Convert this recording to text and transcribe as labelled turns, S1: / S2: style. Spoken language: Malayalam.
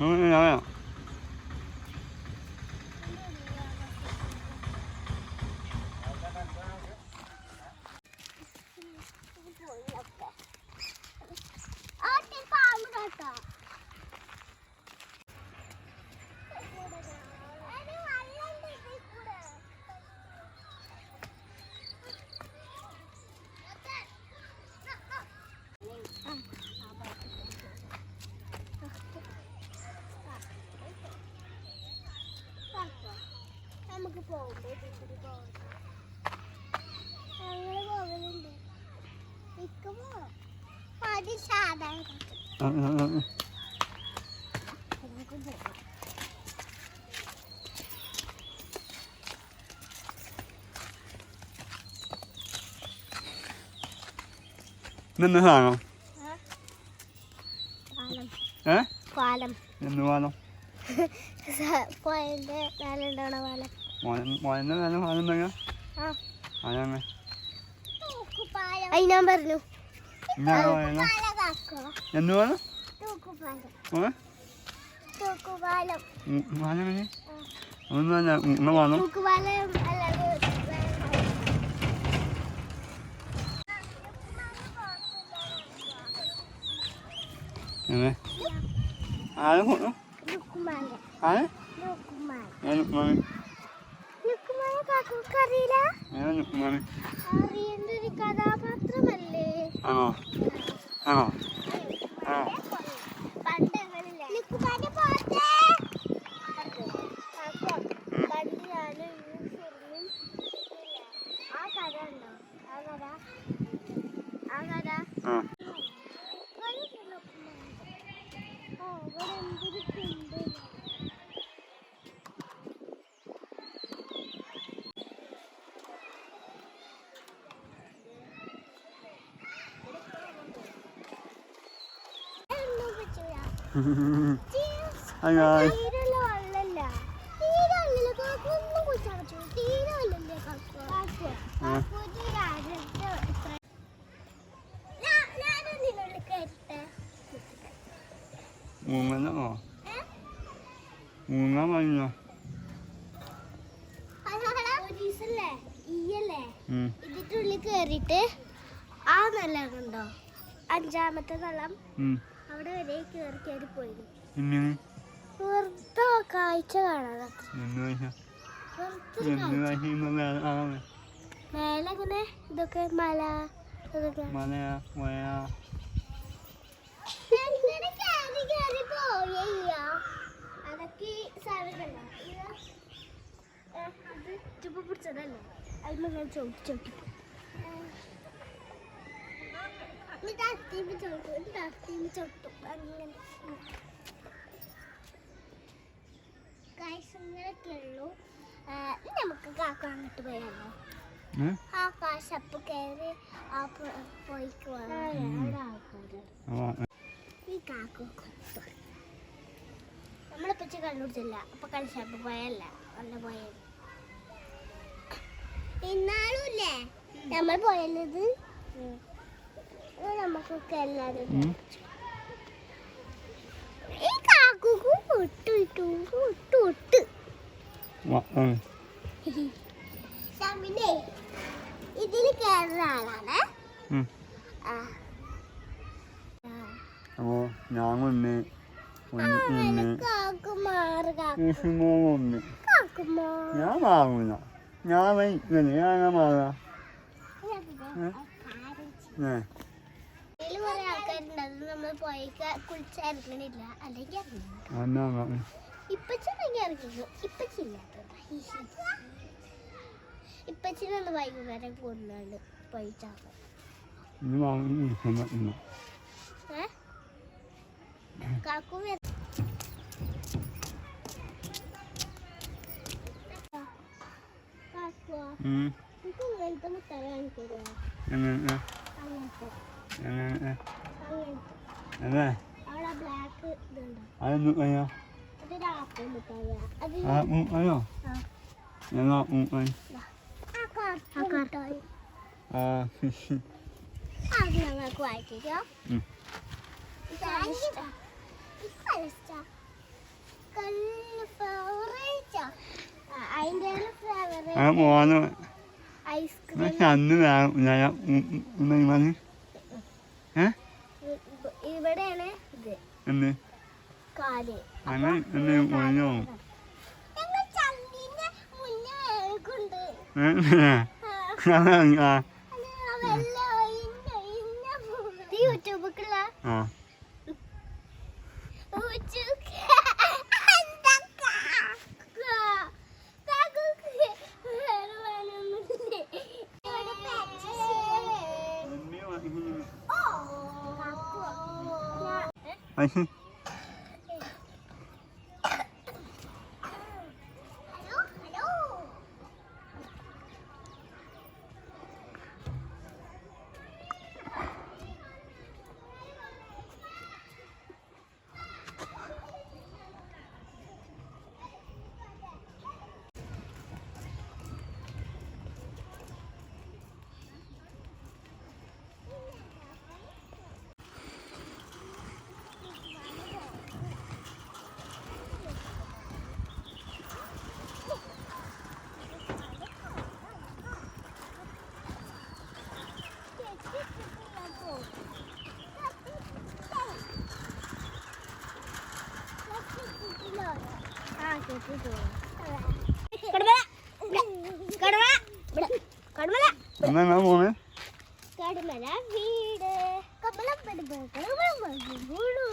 S1: Oh, yeah.
S2: നമുക്ക് പോകുമ്പോ ഇതിൽ പോകാം ഞങ്ങൾ പോകലുണ്ട് നിൽക്കുമ്പോ അത് സാധാരണ
S1: നിന്ന് സാധനം ഏ?
S2: പാലം.
S1: എന്ന് പാലം?
S2: പോയതിന്റെ മേലെ പാലം.
S1: മോനെ നല്ല സാധനം ഉണ്ടെങ്കിൽ
S2: ആ.
S1: അതങ്ങനെ
S2: അത് ഞാൻ പറഞ്ഞു.
S1: എന്ന് എങ്ങനെ ഒന്നും തന്നെ ഇന്ന
S2: അല്ലാതെ
S1: എങ്ങനെ ആരും ആര്
S2: ലുക്കുമാല
S1: ഞാൻ
S2: ആ.
S1: മൂന്നോ
S2: ഇതിന്റെ ഉള്ളിൽ കേറിയിട്ട് ആ നല്ലതുണ്ടോ അഞ്ചാമത്തെ നള്ളം അവിടെ വരെ കയറി വെറുതെ കാഴ്ച മേലെ ഇങ്ങനെ ഇതൊക്കെ മല ഇതൊക്കെ.
S1: മലയാ
S2: ചുപ്പ് പിടിച്ചതല്ലേ? അതിന് ഞാൻ ചവിട്ടി. ഇനി നമുക്ക് കാക്ക അങ്ങോട്ട് പോയാലോ
S1: ഏ?
S2: ആ കാശപ്പ് കയറി ആ പോയിക്ക് ഈ കാക്കു നമ്മളിപ്പച്ച കണ്ടുപിടിച്ചില്ല. അപ്പൊ കളിച്ചപ്പ് പോയല്ല. അല്ല പോയത് ഇന്നാളുമില്ലേ നമ്മൾ പോയത്
S1: വ-
S2: ഇതിൽ കയറുന്ന ആളാണ്.
S1: ഉം. അപ്പോ ഞാൻ ഒന്ന് ഒന്ന് ഒന്ന്. ഞാൻ മാറൂല. ഞാൻ വൈകില്ല ഞാൻ മാറാ. ഏ
S2: ഇതിൽ കുറെ ആൾക്കാരുണ്ട് അത് നമ്മൾ പോയേക്ക് കുളിച്ചിറങ്ങണില്ല അല്ലെങ്കിൽ ഇറങ്ങണം ഇപ്പച്ചനെങ്കിൽ ഇറങ്ങിക്കോ. ഇപ്പച്ചില്ലാത്ത ഇപ്പച്ചിനൊന്ന് വൈകുന്നേരം കൊണ്ടുണ്ട് പോയിട്ടാണ് കാക്കു അങ്ങനത്തെ.
S1: എങ്ങനെ
S2: അങ്ങനത്തെ
S1: അല്ലേ
S2: അവിടെ
S1: അയ്യോ. എന്നാ
S2: മോന്
S1: ഐസ്ക്രീം
S2: അന്ന് ഞാൻ ഏ
S1: ഇവിടെയാണ് ഇത്.
S2: എന്ന്
S1: കാൽ.
S2: അങ്ങനെ എന്ന് ആ. 아니 എന്നാ പോണേ
S1: കടുമല വീട് കമലം കടുമല കടുമല വീട്